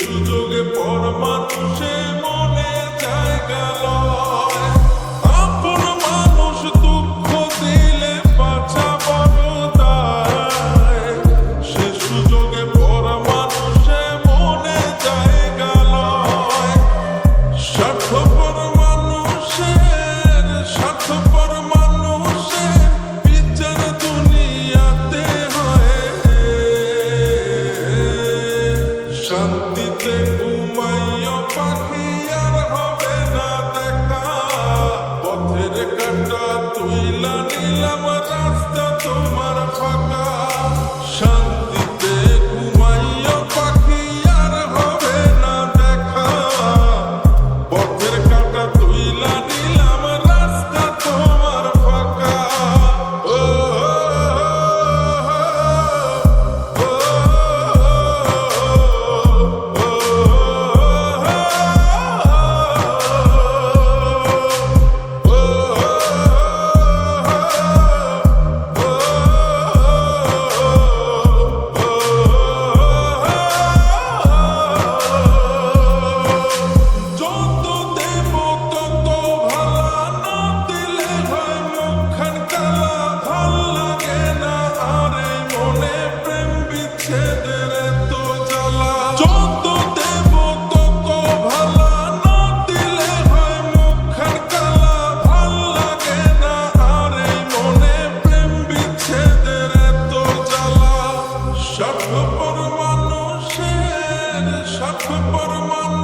সুযোগে পর সে মনে জায়গা put I'm on